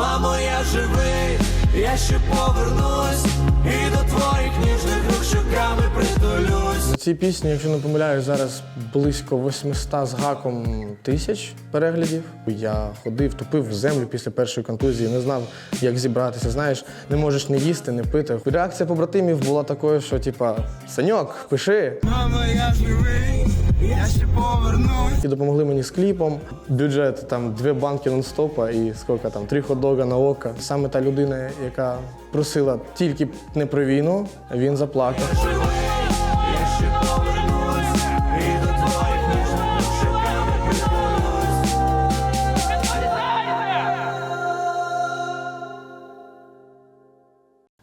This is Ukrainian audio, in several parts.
Мамо, я живий, я ще повернусь, і до твоїх ніжних рук щоками притулюсь. Цій пісні, якщо не помиляюсь, зараз близько 800 з гаком тисяч переглядів. Я ходив, тупив в землю після першої контузії, не знав, як зібратися. Знаєш, не можеш не їсти, не пити. Реакція побратимів була такою, що типа Саньок, пиши. Мамо, я живий, я ще повернусь. І допомогли мені з кліпом. Бюджет там дві банки нон-стопа і скільки там, три хот-дога на око. Саме та людина, яка просила тільки не про війну, він заплакав.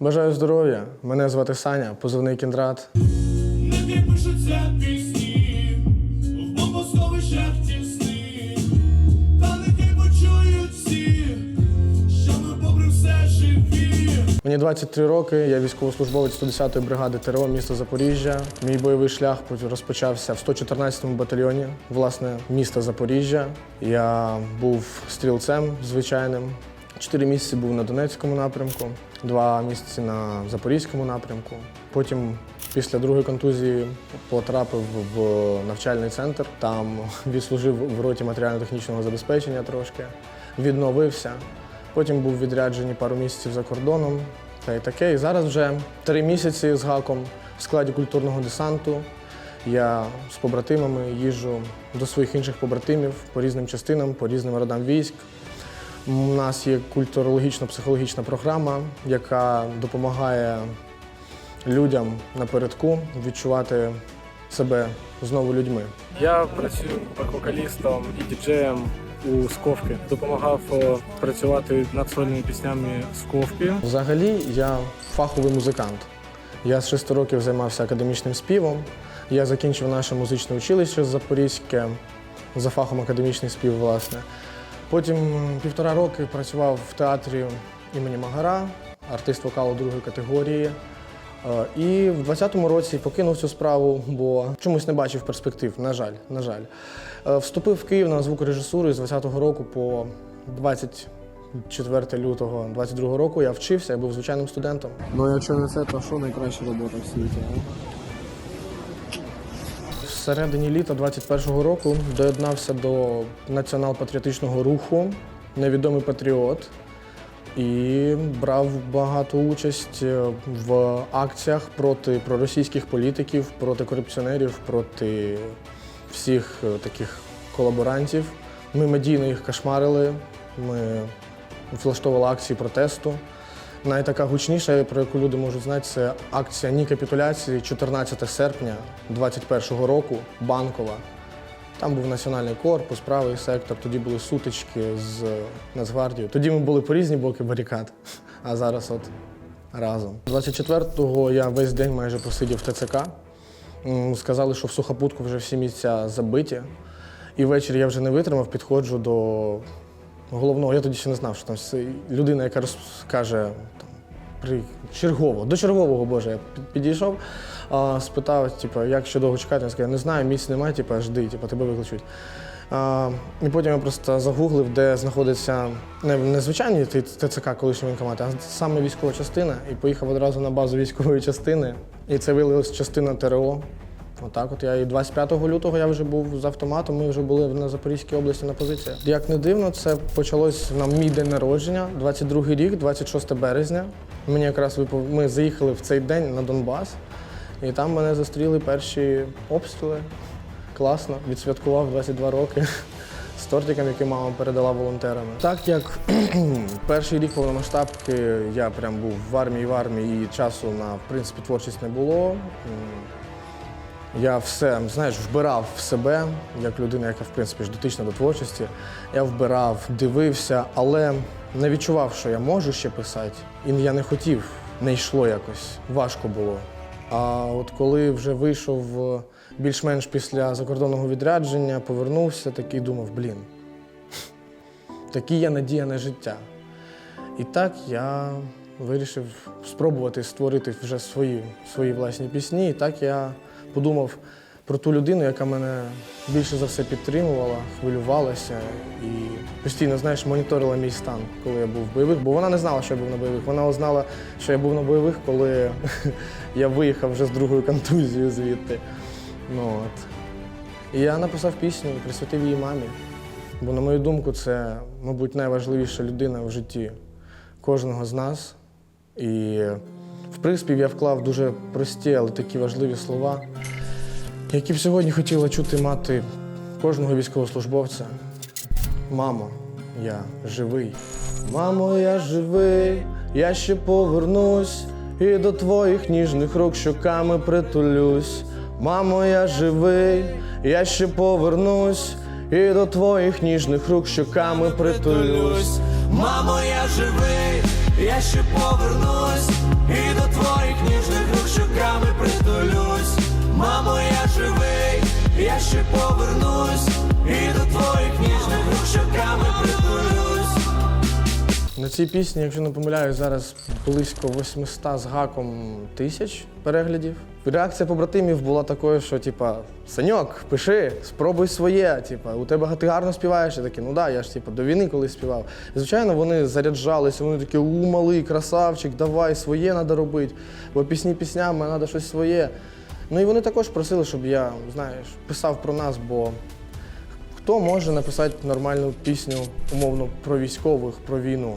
Бажаю здоров'я. Мене звати Саня, позивний кіндрат. Мені 23 роки, я військовослужбовець 110-ї бригади ТРО міста Запоріжжя. Мій бойовий шлях розпочався в 114-му батальйоні, власне, міста Запоріжжя. Я був стрілцем звичайним. Чотири місяці був на Донецькому напрямку, два місяці на Запорізькому напрямку. Потім, після другої контузії, потрапив в навчальний центр. Там відслужив в роті матеріально-технічного забезпечення трошки, відновився. Потім був відряджений пару місяців за кордоном. Та й таке. І зараз вже три місяці з гаком в складі культурного десанту. Я з побратимами їжджу до своїх інших побратимів по різним частинам, по різним родам військ. У нас є культурологічно-психологічна програма, яка допомагає людям напередку відчувати себе знову людьми. Я працюю вокалістом і діджеєм у Сковки. Допомагав е, працювати над сольними піснями Сковки. Взагалі я фаховий музикант. Я з 6 років займався академічним співом. Я закінчив наше музичне училище Запорізьке за фахом академічний спів, власне. Потім півтора роки працював в театрі імені Магара, артист вокалу другої категорії. І в 20-му році покинув цю справу, бо чомусь не бачив перспектив, на жаль, на жаль. Е, Вступив в Київ на звукорежисуру і з 20-го року по 24 лютого 22-го року я вчився, я був звичайним студентом. Ну, якщо не це, то що найкраща робота в світі? а? В літа 21-го року доєднався до націонал-патріотичного руху Невідомий патріот і брав багато участь е, в акціях проти проросійських політиків, проти корупціонерів, проти всіх е, таких колаборантів. Ми медійно їх кошмарили, ми влаштовували акції протесту. Найтака гучніша, про яку люди можуть знати, це акція Ні капітуляції 14 серпня 2021 року, Банкова. Там був національний корпус, правий сектор, тоді були сутички з Нацгвардією. Тоді ми були по різні боки барикад, а зараз от разом. 24-го я весь день майже посидів в ТЦК. Сказали, що в сухопутку вже всі місця забиті. І ввечері я вже не витримав, підходжу до головного. Я тоді ще не знав, що там людина, яка розкаже там, при чергово, до чергового, боже, я підійшов, а, спитав, типу, як ще довго чекати. Він сказав, не знаю, місць немає, типу, жди, типу, тебе викличуть. А, і потім я просто загуглив, де знаходиться не, не звичайний ТЦК колишній воєнкомат, а саме військова частина. І поїхав одразу на базу військової частини. І це виявилася частина ТРО. Отак, от я і 25 лютого я вже був з автоматом. Ми вже були на Запорізькій області на позиціях. Як не дивно, це почалось на мій день народження, 22 рік, 26 березня. Мені якраз випав, ми заїхали в цей день на Донбас, і там мене зустріли перші обстріли. Класно, відсвяткував 22 роки з тортиком, який мама передала волонтерами. Так як перший рік повномасштабки я прям був в армії, в армії, і часу на в принципі творчість не було. Я все, знаєш, вбирав в себе, як людина, яка в принципі ж дотична до творчості. Я вбирав, дивився, але не відчував, що я можу ще писати. І я не хотів, не йшло якось. Важко було. А от коли вже вийшов е, більш-менш після закордонного відрядження, повернувся, такий думав, блін, такі є надія на життя. І так я вирішив спробувати створити вже свої, свої власні пісні. І так я подумав, про ту людину, яка мене більше за все підтримувала, хвилювалася і постійно, знаєш, моніторила мій стан, коли я був в бойових, бо вона не знала, що я був на бойових. Вона знала, що я був на бойових, коли я виїхав вже з другою контузією звідти. Ну, от. І я написав пісню присвятив її мамі. Бо, на мою думку, це, мабуть, найважливіша людина в житті кожного з нас. І в приспів я вклав дуже прості, але такі важливі слова, які б сьогодні хотіла чути мати кожного військовослужбовця. Мамо, я живий. Мамо, я живий, я ще повернусь і до твоїх ніжних рук щоками притулюсь. Мамо, я живий, я ще повернусь і до твоїх ніжних рук щоками притулюсь. Мамо, я живий, я ще повернусь і до твоїх ніжних рук щоками притулюсь. Мамо, я ще повернусь і до твоїх ніжних рук щоками притулюсь. На цій пісні, якщо не помиляюсь, зараз близько 800 з гаком тисяч переглядів. Реакція побратимів була такою, що типа Саньок, пиши, спробуй своє. Типа, у тебе ти гарно співаєш. Я такий, ну да, я ж типа до війни колись співав. І, звичайно, вони заряджалися, вони такі, у малий красавчик, давай своє треба робити. Бо пісні піснями, треба щось своє. Ну і вони також просили, щоб я, знаєш, писав про нас, бо Хто може написати нормальну пісню, умовно, про військових, про війну?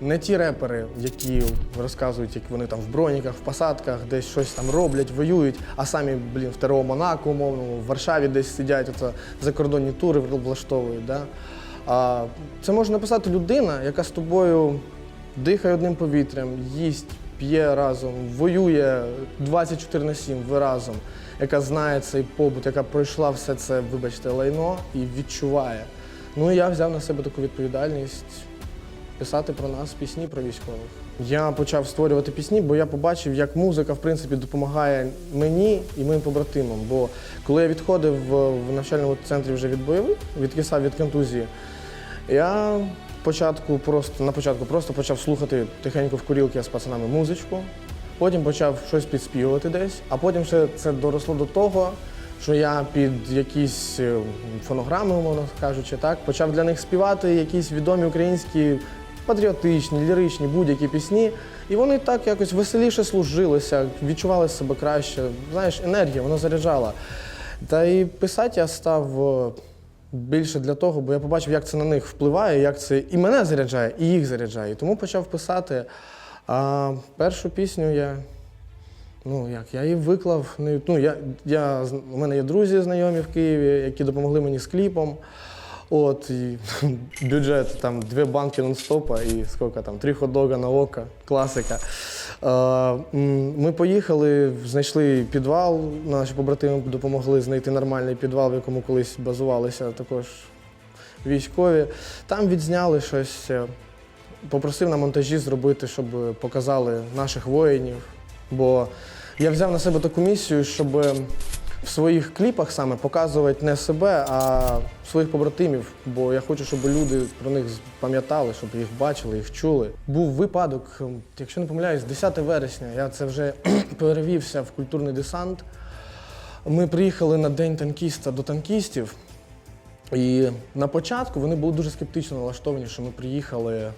Не ті репери, які розказують, як вони там в броніках, в посадках, десь щось там роблять, воюють, а самі, блін, в ТРО Монако, умовно, в Варшаві десь сидять, оце закордонні тури влаштовують. Да? А це може написати людина, яка з тобою дихає одним повітрям, їсть, п'є разом, воює 24 на 7, ви разом, яка знає цей побут, яка пройшла все це, вибачте, лайно і відчуває. Ну і я взяв на себе таку відповідальність писати про нас пісні про військових. Я почав створювати пісні, бо я побачив, як музика в принципі допомагає мені і моїм побратимам. Бо коли я відходив в в навчальному центрі вже від бойових, відкисав від контузії, я початку просто на початку просто почав слухати тихенько в курілки з пацанами музичку. Потім почав щось підспівувати десь, а потім ще це доросло до того, що я під якісь е, фонограми, умовно кажучи, так, почав для них співати якісь відомі українські патріотичні, ліричні, будь-які пісні. І вони так якось веселіше служилися, відчували себе краще. Знаєш, енергія, вона заряджала. Та і писати я став е, більше для того, бо я побачив, як це на них впливає, як це і мене заряджає, і їх заряджає. І тому почав писати. А першу пісню я. Ну як, я її виклав. Ну, я, я, у мене є друзі знайомі в Києві, які допомогли мені з кліпом. От, і бюджет там дві банки нон-стопа і скільки там, три хот-дога на око, класика. Е, ми поїхали, знайшли підвал, наші побратими допомогли знайти нормальний підвал, в якому колись базувалися також військові. Там відзняли щось. е, Попросив на монтажі зробити, щоб показали наших воїнів. Бо я взяв на себе таку місію, щоб в своїх кліпах саме показувати не себе, а своїх побратимів. Бо я хочу, щоб люди про них пам'ятали, щоб їх бачили, їх чули. Був випадок, якщо не помиляюсь, 10 вересня. Я це вже перевівся в культурний десант. Ми приїхали на день танкіста до танкістів. І на початку вони були дуже скептично налаштовані, що ми приїхали.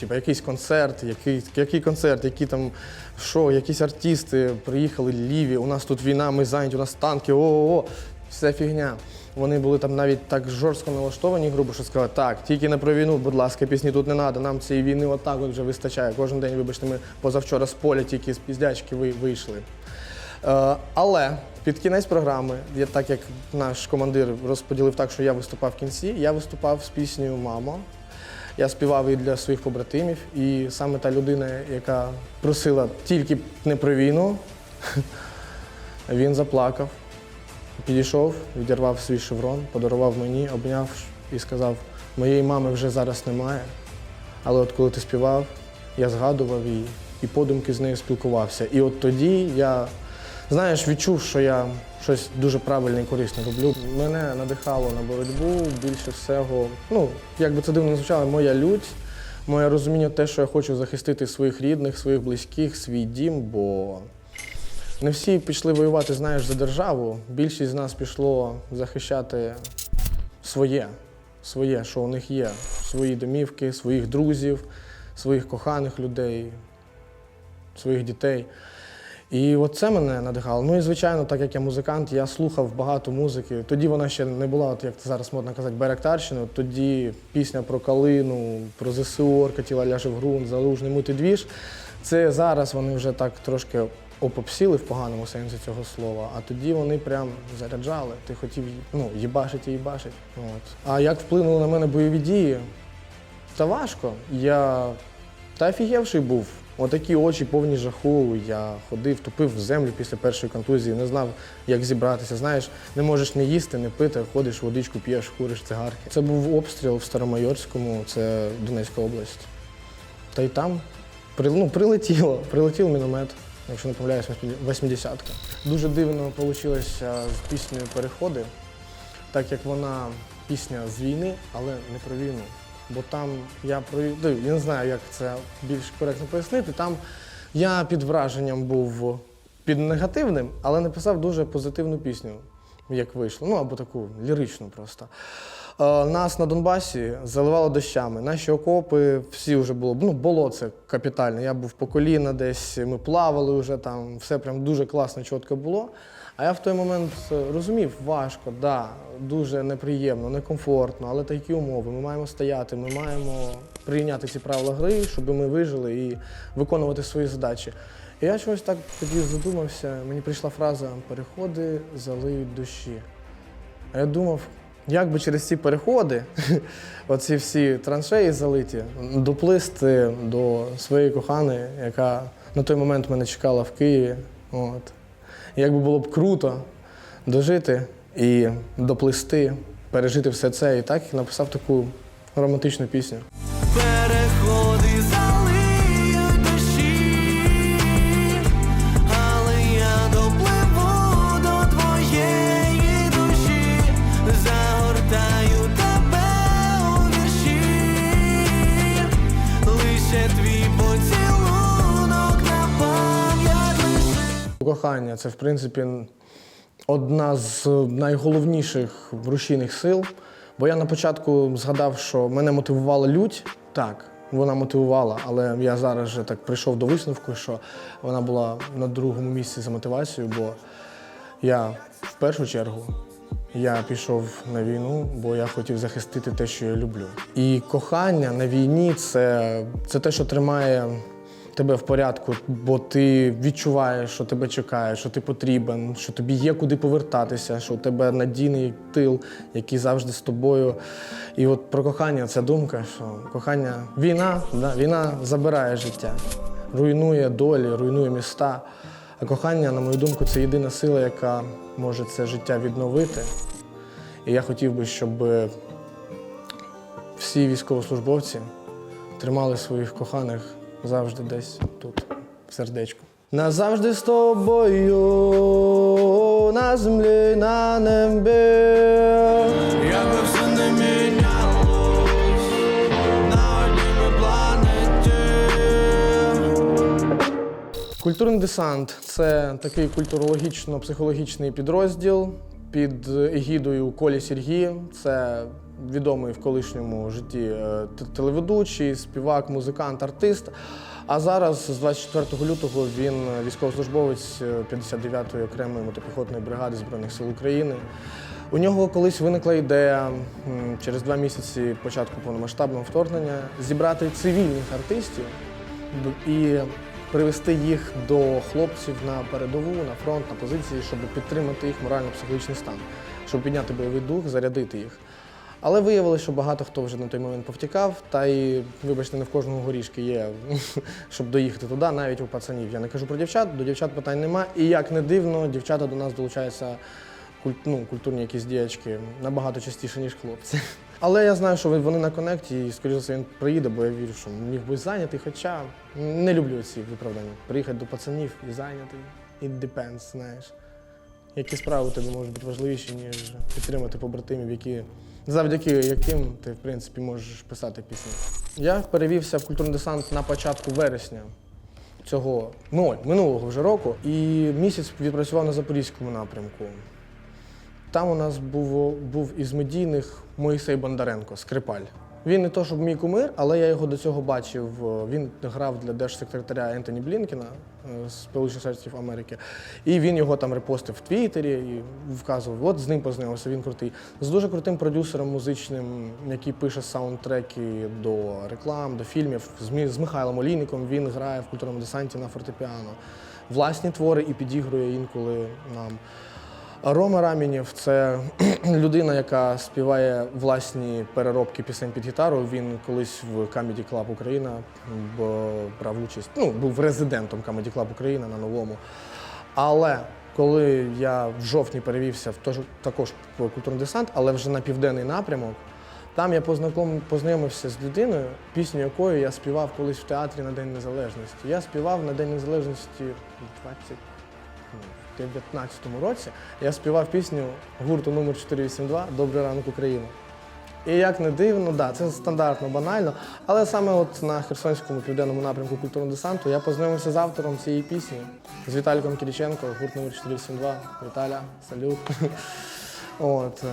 Типа якийсь концерт, який, який концерт, які там що, якісь артисти приїхали ліві, у нас тут війна, ми зайняті, у нас танки, о-о-о, все фігня. Вони були там навіть так жорстко налаштовані, грубо, що сказали, так, тільки не про війну, будь ласка, пісні тут не треба, нам цієї війни отак от вже вистачає. Кожен день, вибачте, ми позавчора з поля тільки з піздячки вийшли. Е, Але під кінець програми, я, так як наш командир розподілив так, що я виступав в кінці, я виступав з піснею Мамо. Я співав і для своїх побратимів, і саме та людина, яка просила тільки не про війну, він заплакав, підійшов, відірвав свій шеврон, подарував мені, обняв і сказав: моєї мами вже зараз немає. Але от коли ти співав, я згадував її і подумки з нею спілкувався. І от тоді я, знаєш, відчув, що я щось дуже правильне і корисне роблю. Мене надихало на боротьбу більше всього. Ну, як би це дивно звучало, моя лють, моє розуміння те, що я хочу захистити своїх рідних, своїх близьких, свій дім, бо Не всі пішли воювати, знаєш, за державу. Більшість з нас пішло захищати своє, своє, що у них є, свої домівки, своїх друзів, своїх коханих людей, своїх дітей. І от це мене надихало. Ну і звичайно, так як я музикант, я слухав багато музики. Тоді вона ще не була, от як зараз модно казати, Беректарщиною. Тоді пісня про калину, про ЗСУ, Оркатіла ляже в ґрунт, залужний мути двіж. Це зараз вони вже так трошки опопсіли в поганому сенсі цього слова, а тоді вони прям заряджали. Ти хотів ну, їбашить і їбашить. От. А як вплинули на мене бойові дії? Та важко. Я та офігевший був. Отакі очі повні жаху. Я ходив, тупив в землю після першої контузії, не знав, як зібратися. Знаєш, не можеш не їсти, не пити, ходиш, водичку п'єш, куриш цигарки. Це був обстріл в Старомайорському, це Донецька область. Та й там ну, прилетіло, прилетів міномет, якщо не помиляюсь, 80-ка. Дуже дивно вийшло з піснею Переходи, так як вона пісня з війни, але не про війну. Бо там я ну, я не знаю, як це більш коректно пояснити. Там я під враженням був під негативним, але написав дуже позитивну пісню, як вийшло. Ну або таку ліричну просто. Е, Нас на Донбасі заливало дощами. Наші окопи всі вже було. Ну, було це капітально. Я був по коліна десь, ми плавали вже там, все прям дуже класно, чітко було. А я в той момент е, розумів, важко, да, дуже неприємно, некомфортно, але такі умови. Ми маємо стояти, ми маємо прийняти ці правила гри, щоб ми вижили і виконувати свої задачі. І я чогось так тоді задумався, мені прийшла фраза переходи залиють душі. А я думав, як би через ці переходи, оці всі траншеї залиті, доплисти до своєї коханої, яка на той момент мене чекала в Києві. От. Як би було б круто дожити і доплисти, пережити все це. І так написав таку романтичну пісню. Переходи Кохання це, в принципі, одна з найголовніших рушійних сил. Бо я на початку згадав, що мене мотивувала лють. Так, вона мотивувала, але я зараз вже так прийшов до висновку, що вона була на другому місці за мотивацією, бо я в першу чергу я пішов на війну, бо я хотів захистити те, що я люблю. І кохання на війні це, це те, що тримає тебе в порядку, бо ти відчуваєш, що тебе чекають, що ти потрібен, що тобі є куди повертатися, що у тебе надійний тил, який завжди з тобою. І от про кохання ця думка, що кохання війна, да, війна забирає життя, руйнує долі, руйнує міста. А кохання, на мою думку, це єдина сила, яка може це життя відновити. І я хотів би, щоб всі військовослужбовці тримали своїх коханих завжди десь тут, в сердечку. Назавжди з тобою на землі, на небі. Як би все не мінялось на одній планеті. Культурний десант це такий культурологічно-психологічний підрозділ під егідою Колі Сергії. Це відомий в колишньому житті е, телеведучий, співак, музикант, артист. А зараз, з 24 лютого, він військовослужбовець е, 59-ї окремої мотопіхотної бригади Збройних сил України. У нього колись виникла ідея через два місяці початку повномасштабного вторгнення зібрати цивільних артистів і привести їх до хлопців на передову, на фронт, на позиції, щоб підтримати їх морально-психологічний стан, щоб підняти бойовий дух, зарядити їх. Але виявилося, що багато хто вже на той момент повтікав, та й, вибачте, не в кожного горішки є, щоб доїхати туди, навіть у пацанів. Я не кажу про дівчат, до дівчат питань нема. І як не дивно, дівчата до нас долучаються ну, культурні якісь діячки набагато частіше, ніж хлопці. Але я знаю, що вони на коннекті, і скоріше все він приїде, бо я вірю, що міг би зайнятий, хоча не люблю ці виправдання. Приїхати до пацанів і зайнятий. It depends, знаєш. Які справи у тебе можуть бути важливіші, ніж підтримати побратимів, які, завдяки яким ти, в принципі, можеш писати пісні. Я перевівся в культурний десант на початку вересня цього ну, минулого вже року і місяць відпрацював на запорізькому напрямку. Там у нас був, був із медійних Моїсей Бондаренко, скрипаль. Він не то, щоб мій кумир, але я його до цього бачив. Він грав для держсекретаря Ентоні Блінкіна е, з Сполучених Штатів Америки. І він його там репостив в Твіттері і вказував, от з ним познайомився, він крутий. З дуже крутим продюсером музичним, який пише саундтреки до реклам, до фільмів. З з Михайлом Олійником він грає в культурному десанті на фортепіано. Власні твори і підігрує інколи нам. Рома Рамінєв це людина, яка співає власні переробки пісень під гітару. Він колись в Comedy Club Україна брав участь, ну, був резидентом Comedy Club Україна на новому. Але коли я в жовтні перевівся в тож, також в культурний десант, але вже на південний напрямок, там я познайомився з людиною, пісню якої я співав колись в театрі на День Незалежності. Я співав на День Незалежності 20 в 19-му році я співав пісню гурту номер 482 Добрий ранок Україна. І як не дивно, да, це стандартно, банально. Але саме от на Херсонському південному напрямку культурного десанту я познайомився з автором цієї пісні, з Віталіком Кіріченко, гурт номер 482. Віталя, салют. От. е.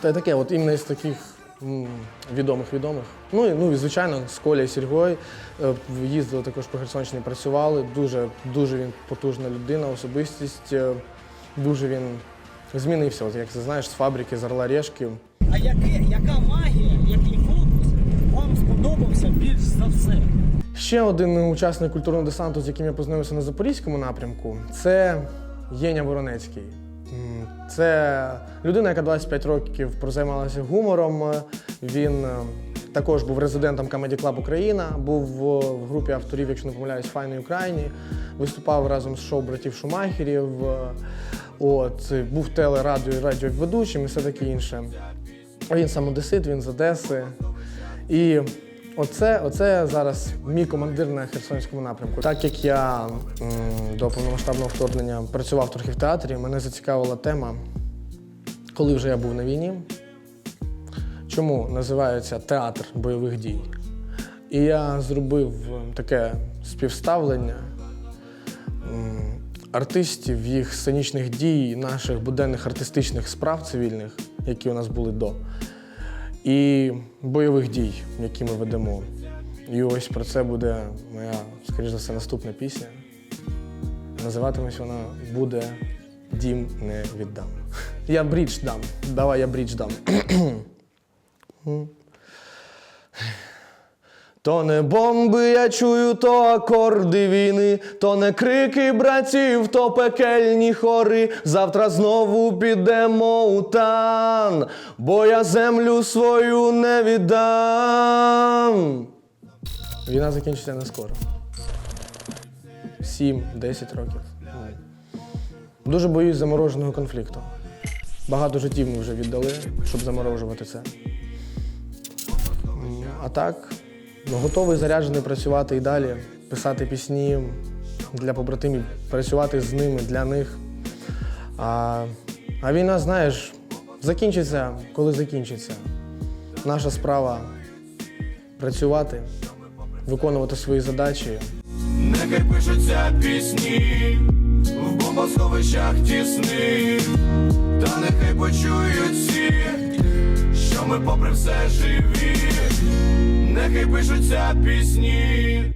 Та й таке, от іменно із таких відомих відомих. Ну і ну і звичайно, з Колею Сергою е, їздили також по Херсонщині, працювали. Дуже дуже він потужна людина, особистість. е, Дуже він змінився. От як ти знаєш, з фабрики з Орла Решки. А яке, яка магія, який фокус вам сподобався більш за все? Ще один учасник культурного десанту, з яким я познайомився на Запорізькому напрямку, це Єня Воронецький. Це людина, яка 25 років прозаймалася гумором. Він е, також був резидентом Comedy Club Україна, був в групі авторів, якщо не помиляюсь, Файної Україні, виступав разом з шоу братів Шумахерів. е, От, був теле, радіо і радіоведучим і все таке інше. Він сам одесит, він з Одеси. І оце, оце зараз мій командир на Херсонському напрямку. Так як я м, до повномасштабного вторгнення працював трохи в театрі, мене зацікавила тема, коли вже я був на війні. Чому називається театр бойових дій? І я зробив таке співставлення м, артистів, їх сценічних дій, наших буденних артистичних справ цивільних, які у нас були до, і бойових дій, які ми ведемо. І ось про це буде моя, скоріш за все, наступна пісня. Називатимось вона буде Дім не віддам. Я брідж дам. Давай я брідж дам. То не бомби я чую, то акорди війни, то не крики братів, то пекельні хори. Завтра знову підемо у тан, бо я землю свою не віддам. Війна закінчиться не скоро. 7-10 років. Дуже боюсь замороженого конфлікту. Багато життів ми вже віддали, щоб заморожувати це. А так, готовий заряджений працювати і далі, писати пісні для побратимів, працювати з ними, для них. А, а війна, знаєш, закінчиться, коли закінчиться. Наша справа працювати, виконувати свої задачі. Нехай пишуться пісні в бомбосховищах тісних, та нехай почують всі, що ми попри все живі, нехай пишуться пісні